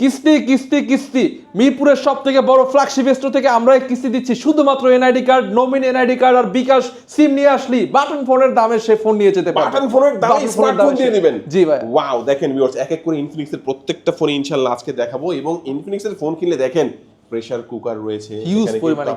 কিস্তি কিস্তি কিস্তি। মিরপুরের সব থেকে বড় ফ্ল্যাগশিপ স্টোর থেকে আমরা এই কিস্তি দিচ্ছি। শুধুমাত্র NID card nominee NID card আর বিকাশ সিম নিয়ে আসলি বাটন ফোনের দামে সে ফোন নিয়ে যেতে পারবে। বাটন ফোনের দামে স্মার্টফোন দিয়ে দিবেন জি ভাই। ওয়াও দেখেন ভিউয়ার্স এক এক করে ইনফিনিক্সের প্রত্যেকটা ফোন ইনশাআল্লাহ আজকে দেখাবো এবং ইনফিনিক্সের ফোন কিনলে দেখেন প্রেসার কুকার রয়েছে এখানে পরিমাণে।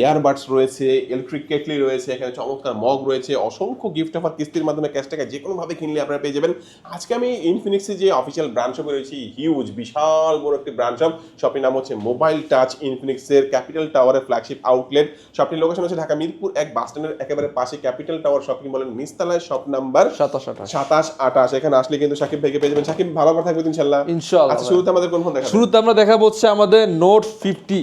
ইয়ারবাডস রয়েছে ইলেকট্রিক কেটলি রয়েছে এখানে চমৎকার মগ রয়েছে অসংখ্য গিফট অফার কিস্তির মাধ্যমে ক্যাশ টাকা যে কোনো ভাবে কিনলে আপনারা পেয়ে যাবেন। আজকে আমি ইনফিনিক্সের যে অফিসিয়াল ব্রাঞ্চ শপে রয়েছি হিউজ বিশাল বড় একটি ব্রাঞ্চ শপ শপটির নাম হচ্ছে মোবাইল টাচ ইনফিনিক্সের ক্যাপিটাল টাওয়ারের ফ্ল্যাগশিপ আউটলেট শপটির লোকেশন হচ্ছে ঢাকা মিরপুর এক বাস স্ট্যান্ডের একেবারে পাশে ক্যাপিটাল টাওয়ার শপিং বলেন নিস্তালায় শপ নাম্বার সাতাশ আঠাশ। সাতাশ আঠাশ। এখানে আসলে কিন্তু সাকিব ভাইকে পেয়ে যাবেন। সাকিব ভালো করে থাকবে তো ইনশাল্লাহ ইনশাআল্লাহ আচ্ছা শুরুতে আমাদের কোন ফোন দেখাবেন? শুরুতে আমরা দেখা হচ্ছে আমাদের নোট ফিফটি।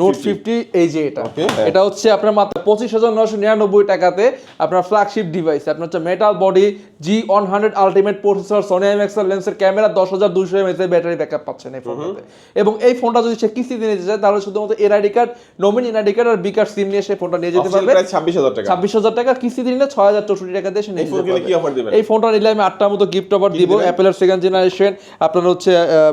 Note fifty. এই যে এটা। এটা হচ্ছে আপনার মাত্র পঁচিশ হাজার নশো নিরানব্বই টাকাতে আপনার ফ্ল্যাগশিপ ডিভাইস আপনার হচ্ছে metal body G one hundred ultimate processor Sony MXL লেন্সের ক্যামেরা দশ হাজার দুশো এমএস এর ব্যাটারি ব্যাকআপ পাচ্ছেন এই ফোনটাতে। এবং এই ফোনটা যদি সে কিস্তিতে নিতে চায় তাহলে শুধুমাত্র এর NID card nominee NID card আর বিকাশ সিম নিয়ে সে ফোনটা নিয়ে যেতে পারবে। ছাব্বিশ হাজার টাকা। ছাব্বিশ হাজার টাকা কিস্তিতে নিলে ছয় হাজার চৌষট্টি টাকা দিয়ে সে নিয়ে এই যেতে পারবে। এই ফোনটা নিলে আমি আটটার মতো গিফট অফার দিব? অ্যাপেলের সেকেন্ড জেনারেশন আপনার হচ্ছে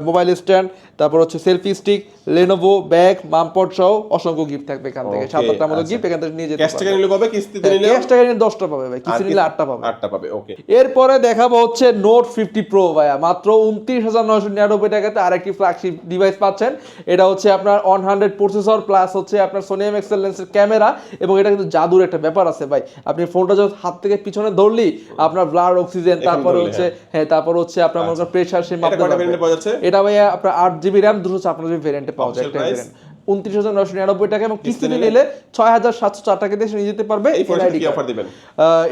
মোবাইল স্ট্যান্ড তারপর হচ্ছে সেলফি স্টিক লেনোভো ব্যাগ মামপট সহ অসংখ্য গিফট থাকবে এখান থেকে। সাত আটটার মতো আচ্ছা। গিফট এখান থেকে নিয়ে যেতে ক্যাশ টাকা নিলে কবে কিস্তিতে নিলে ক্যাশ টাকা নিয়ে দশটা পাবে ভাই কিস্তি নিলে আটটা পাবে। আটটা পাবে ওকে এরপরে দেখাবো হচ্ছে নোট ফিফটি প্রো ভাইয়া মাত্র উনত্রিশ হাজার নয়শো নিরানব্বই টাকাতে আরেকটি ফ্ল্যাগশিপ ডিভাইস পাচ্ছেন। এটা হচ্ছে আপনার অন হান্ড্রেড প্রসেসর প্লাস হচ্ছে আপনার সোনি এক্সেল লেন্সের ক্যামেরা এবং এটা কিন্তু জাদুর একটা ব্যাপার আছে ভাই। আপনি ফোনটা যখন হাত থেকে পিছনে ধরলি আপনার ব্লাড অক্সিজেন তারপরে হচ্ছে হ্যাঁ। তারপর হচ্ছে আপনার মনে করেন প্রেশার সে এটা মাপতে পারবে। এটা ভাইয়া আপনার আট জিবি র্যাম দুশো ছাপ্পান্ন জিবি ভেরিয়েন্টে পাওয়া যায় Official একটা price? ভেরিয়েন্ট উনত্রিশ হাজার নয়শো নিরানব্বই টাকা এবং কিস্তিতে নিলে? ছয় হাজার সাতশো চার টাকা দিয়ে নিয়ে যেতে পারবে।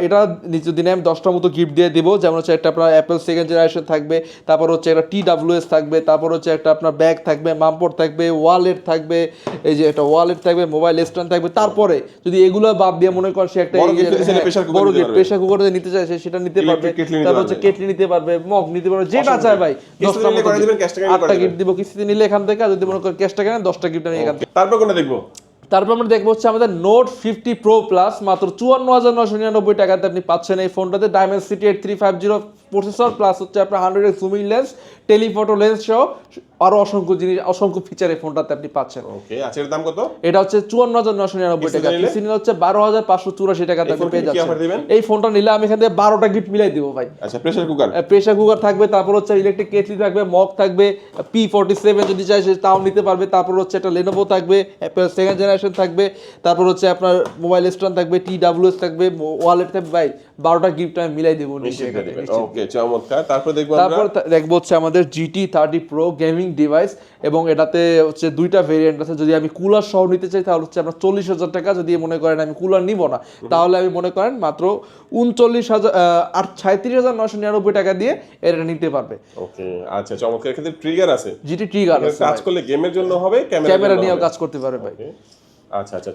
এটা নিচের দিনে আমি দশটার মতো গিফট দিয়ে দিব। যেমন হচ্ছে একটা আপনার অ্যাপেল সেকেন্ড জেনারেশন থাকবে তারপর হচ্ছে একটা টি ডাব্লিউএস থাকবে তারপর হচ্ছে একটা আপনার ব্যাগ থাকবে মামপট থাকবে ওয়ালেট থাকবে এই যে একটা ওয়ালেট থাকবে মোবাইল স্ট্যান্ড থাকবে। তারপরে যদি এগুলো বাদ দিয়ে মনে করেন সে একটা বড় গিফট প্রেশার কুকার নিতে চায় সে সেটা নিতে পারবে। তারপর হচ্ছে কেটলি নিতে পারবে মগ নিতে পারবে যেটা চায় ভাই। নিলে আটটা গিফট দিব কিস্তিতে নিলে এখান থেকে আর যদি মনে করেন ক্যাশ টাকা দশটা গিফট আমি থেকে তারপর কোনটা দেখব? তারপর আমরা দেখব হচ্ছে আমাদের নোট ফিফটি প্রো প্লাস মাত্র চুয়ান্ন হাজার নশো নিরানব্বই টাকাতে আপনি পাচ্ছেন এই ফোনটাতে Dimensity eight three five zero processor plus হচ্ছে আপনার hundred x zooming lens telephoto lens সহ আরও অসংখ্য জিনিস অসংখ্য ফিচার এই ফোনটাতে আপনি পাচ্ছেন। ওকে আচ্ছা এর দাম কত? এটা হচ্ছে চুয়ান্ন হাজার নশো নিরানব্বই টাকা। কিস্তিতে নিলে? হচ্ছে বারো হাজার পাঁচশো চুরাশি টাকাতে এই পেয়ে যাচ্ছেন। এই ফোনটা নিলে আমি এখান থেকে বারোটা গিফট মিলাই দিব ভাই। আচ্ছা প্রেসার কুকার প্রেশার কুকার থাকবে তারপর হচ্ছে ইলেকট্রিক কেটলি থাকবে মগ থাকবে পি ফোর্টি সেভেন যদি চাই সে তাও নিতে পারবে তারপর হচ্ছে একটা লেনোভো থাকবে অ্যাপেল সেকেন্ড জেনারেশন থাকবে তারপর হচ্ছে আপনার মোবাইল স্ট্যান্ড থাকবে টি ডাব্লিউএস থাকবে ওয়ালেট থাকবে ভাই বারোটা গিফট আমি মিলাই দেবো। ওকে চমৎকার। তারপর দেখব তারপর দেখব হচ্ছে আমাদের GT thirty pro gaming device এবং এটাতে হচ্ছে দুইটা ভেরিয়েন্ট আছে। যদি আমি কুলার সহ নিতে চাই তাহলে হচ্ছে আপনার চল্লিশ হাজার টাকা যদি মনে করেন আমি কুলার নিব না তাহলে আমি মনে করেন মাত্র উনচল্লিশ হাজার আহ, আর ছাত্রিশ হাজার নশো নিরানব্বই টাকা দিয়ে এটা নিতে পারবে। ওকে আচ্ছা চমৎকার। ট্রিগার আছে। জিটি ট্রিগার আছে কাজ করলে গেমের জন্য হবে ক্যামেরা নিয়েও কাজ করতে পারে ভাই।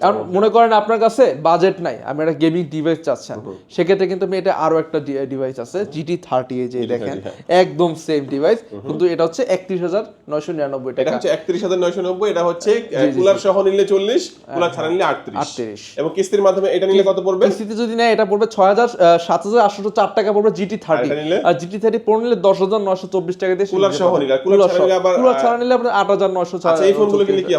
আর মনে করেন আপনার কাছে বাজেট নাই আমি একটা গেমিং ডিভাইস চাচ্ছেন সেক্ষেত্রে কিন্তু আমি এটা আরও একটা ডিভাইস আছে জিটি থার্টি এই যে দেখেন একদম সেম ডিভাইস কিন্তু এটা হচ্ছে একত্রিশ হাজার নয়শো নিরানব্বই টাকা। হচ্ছে একত্রিশ হাজার নয়শো নব্বই এটা হচ্ছে কুলার সহ নিলে চল্লিশ কুলার ছাড়া নিলে আটত্রিশ। এবং কিস্তির মাধ্যমে এটা নিলে কত পড়বে? কিস্তিতে যদি নেয় এটা পড়বে ছয় হাজার সাত হাজার আটশো চার টাকা পড়বে জিটি থার্টি আর জিটি থার্টি পড়ে নিলে দশ হাজার নয়শো চব্বিশ টাকা দিয়ে কুলার সহ নিলে, কুলার ছাড়া নিলে আপনার আট হাজার নয়শো আচ্ছা এই ফোনগুলো কিনলে কি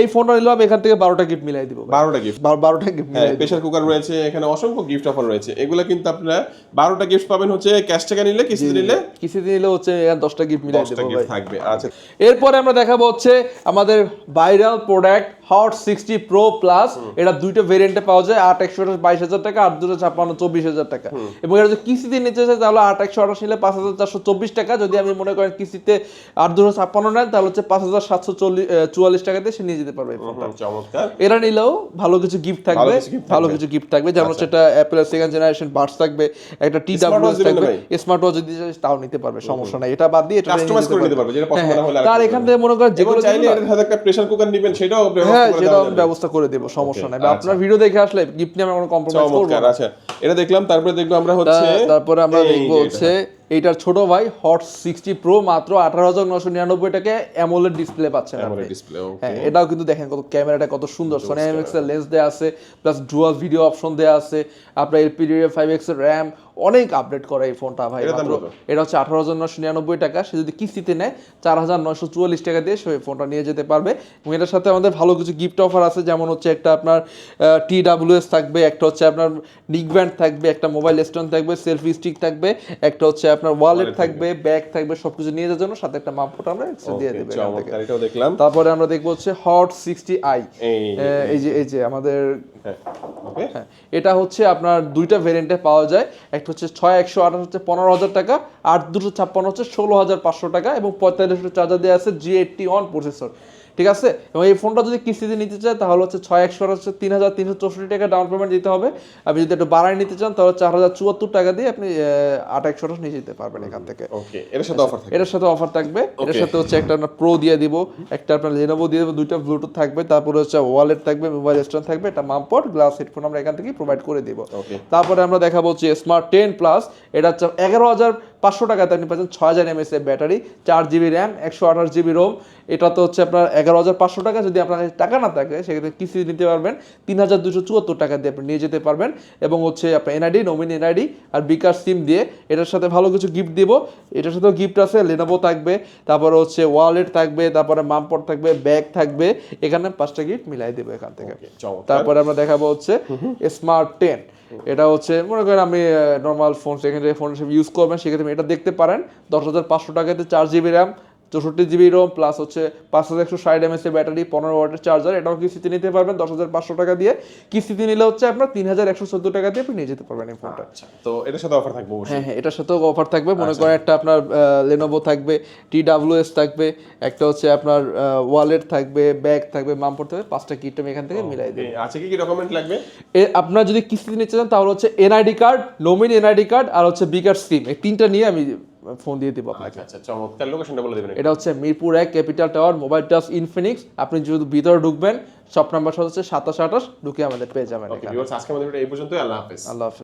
এই ফোনটা নিলে আমি এখান থেকে বারোটা গিফট মিলাই দিব বারোটা গিফট বারোটা গিফট মিলাই কুকার রয়েছে এখানে অসংখ্য গিফট অফার রয়েছে। এগুলো কিন্তু আপনারা বারোটা গিফট পাবেন হচ্ছে ক্যাশ টাকা নিলে কিস্তি নিলে। কিস্তিতে নিলে হচ্ছে দশটা গিফট মিলাই দেবো থাকবে আচ্ছা। এরপরে আমরা দেখাবো হচ্ছে আমাদের viral product hot sixty pro plus এটা দুইটা ভেরিয়েন্টে পাওয়া যায় আট একশো আঠাশ বাইশ হাজার টাকা আট দুশো ছাপ্পান্ন চব্বিশ হাজার টাকা। এবং এটা যদি কিস্তিতে নিতে চাই তাহলে আট একশো আঠাশ নিলে পাঁচ হাজার চারশো চব্বিশ টাকা। যদি আমি মনে করেন কিস্তিতে আট দুশো ছাপ্পান্ন নেন তাহলে হচ্ছে পাঁচ হাজার সাতশো চল্লিশ চুয়াল্লিশ টাকাতে সে নিয়ে যেতে পারবে এরা নিলেও ভালো কিছু গিফট থাকবে ভালো কিছু গিফট থাকবে যেমন হচ্ছে একটা অ্যাপেল সেকেন্ড জেনারেশন বাডস থাকবে একটা টি Smart ডাব্লিউ দিবেন থাকবে। স্মার্ট ওয়াচ যদি তাও নিতে পারবে সমস্যা নাই। এটা বাদ দিয়ে এটা কাস্টমাইজ করে নিতে পারবে। যেটা পছন্দ হ্যাঁ, হলে হ্যাঁ। তার এখান থেকে মনে করেন যেগুলো চাইলে সাথে একটা প্রেসার কুকার নেবেন সেটাও ব্যবস্থা হ্যাঁ করে সেটা আমি ব্যবস্থা করে দেবো সমস্যা নাই। বা আচ্ছা। আপনার ভিডিও দেখে আসলে গিফট নিয়ে আমরা কোনো কম্প্রোমাইজ করব না। আচ্ছা। এটা দেখলাম তারপরে দেখব আমরা হচ্ছে তারপরে আমরা দেখব হচ্ছে এটা। এইটার ছোট ভাই হট সিক্সটি প্রো মাত্র আঠারো হাজার নশো নিরানব্বই টাকা অ্যামোলেড ডিসপ্লে পাচ্ছেন ডিসপ্লে হ্যাঁ এটাও কিন্তু দেখেন কত ক্যামেরাটা কত সুন্দর। সোনি এমএক্স এর লেন্স দেওয়া আছে প্লাস ডুয়াল ভিডিও অপশন দেওয়া আছে আপনার এলপিডি ফাইভ এক্সের র্যাম অনেক আপডেট করা এই ফোনটা ভাই? এটা হচ্ছে আঠারো হাজার নশো নিরানব্বই টাকা। সে যদি কিস্তিতে নেয় চার হাজার নয়শো চুয়াল্লিশ টাকা দিয়ে সে ফোনটা নিয়ে যেতে পারবে। এবং এটার সাথে আমাদের ভালো কিছু গিফট অফার আছে যেমন হচ্ছে একটা আপনার টি ডাব্লিউএস থাকবে একটা হচ্ছে আপনার নিক ব্যান্ড থাকবে একটা মোবাইল স্ট্যান্ড থাকবে সেলফি স্টিক থাকবে একটা হচ্ছে আপনার ওয়ালেট থাকবে। ব্যাগ থাকবে সবকিছু নিয়ে যাওয়ার জন্য সাথে একটা মাপফোট আমরা extra দিয়ে দেবে দেখলাম। তারপরে আমরা দেখব হচ্ছে হট সিক্সটি আই এই এই যে এই যে আমাদের হ্যাঁ হ্যাঁ এটা হচ্ছে আপনার দুইটা ভেরিয়েন্টে পাওয়া যায়। একটা হচ্ছে ছয়, একশো, আঠাশ হচ্ছে পনেরো হাজার টাকা আট দুশো ছাপ্পান্ন হচ্ছে ষোলো হাজার পাঁচশো টাকা এবং পঁয়তাল্লিশশো চার্জার দেওয়া আছে জি এইটটি ওয়ান প্রসেসর ঠিক আছে? এবং এই ফোনটা যদি কিস্তিতে নিতে চায় তাহলে হচ্ছে ছয় একশো হচ্ছে তিন হাজার তিনশো চৌষট্টি টাকা ডাউন পেমেন্ট দিতে হবে। আপনি যদি একটু বাড়ায় নিতে চান তাহলে চার হাজার চুয়াত্তর টাকা দিয়ে আপনি আট একশো নিয়ে যেতে পারবেন এখান থেকে। ওকে। এটার সাথে অফার থাকে এটার সাথে অফার থাকবে। এটার সাথে হচ্ছে একটা আপনার প্রো দিয়ে দিব একটা আপনার লেনোভো দিয়ে দেবো দুইটা ব্লুটুথ থাকবে তারপরে হচ্ছে ওয়ালেট থাকবে মোবাইল স্ট্যান্ড থাকবে একটা মামপট গ্লাস হেডফোন আমরা এখান থেকে প্রোভাইড করে দিব। তারপরে আমরা দেখাবো হচ্ছে স্মার্ট টেন প্লাস এটা হচ্ছে এগারো হাজার পাঁচশো টাকাতে আপনি পাচ্ছেন ছয় হাজার এমএস এর ব্যাটারি চার জিবি র্যাম একশো আঠাশ জিবি রোম এটা তো হচ্ছে আপনার এগারো হাজার পাঁচশো টাকা। যদি আপনার কাছে টাকা না থাকে সেক্ষেত্রে কিস্তি নিতে পারবেন তিন হাজার দুশো চুয়াত্তর টাকা দিয়ে আপনি নিয়ে যেতে পারবেন। এবং হচ্ছে আপনার এনআইডি নমিন এনআইডি আর বিকাশ সিম দিয়ে এটার সাথে ভালো কিছু গিফট দিব। এটার সাথেও গিফট আছে লেনোভো থাকবে তারপরে হচ্ছে ওয়ালেট থাকবে তারপরে মামপট থাকবে ব্যাগ থাকবে। এখানে পাঁচটা গিফট মিলাই দেবো এখান থেকে। তারপরে আমরা দেখাবো হচ্ছে স্মার্ট টেন এটা হচ্ছে মনে করেন আমি নর্মাল ফোন সেখানে ফোন হিসেবে ইউজ করবেন সেক্ষেত্রে এটা দেখতে পারেন। দশ হাজার পাঁচশো টাকাতে চার জিবি র্যাম চৌষট্টি জিবি রোম প্লাস হচ্ছে পাঁচ হাজার একশো ষাট এমএস এর ব্যাটারি পনেরো ওয়াটের চার্জার এটাও কিস্তিতে নিতে পারবেন? দশ হাজার পাঁচশো টাকা দিয়ে। কিস্তিতে নিলে হচ্ছে আপনার তিন হাজার একশো চোদ্দ টাকা দিয়ে আপনি নিয়ে যেতে পারবেন এই ফোনটা আচ্ছা তো এটার সাথে অফার থাকবে হ্যাঁ হ্যাঁ এটার সাথেও অফার থাকবে। মনে করেন একটা আপনার লেনোভো থাকবে টি ডাব্লিউ এস থাকবে একটা হচ্ছে আপনার ওয়ালেট থাকবে ব্যাগ থাকবে মামপট থাকবে পাঁচটা কিট আমি এখান থেকে মিলাই দেবো। আছে কি কি ডকুমেন্ট লাগবে? এ আপনার যদি কিস্তিতে নিতে চান তাহলে হচ্ছে NID card nominee NID card আর হচ্ছে বিকার সিম এই তিনটা নিয়ে আমি ফোন দিয়ে দিব আপনাকে। আচ্ছা আচ্ছা চমৎকার। লোকেশনটা বলে দিবেন এটা হচ্ছে মিরপুর এক capital tower mobile touch Infinix. আপনি যদি ভিতরে ঢুকবেন শপ নাম্বার হচ্ছে সাতাশ আঠাশ ঢুকে আমাদের পেয়ে যাবেন আজকে আমাদের এই পর্যন্ত আল্লাহ হাফেজ। আল্লাহ হাফেজ।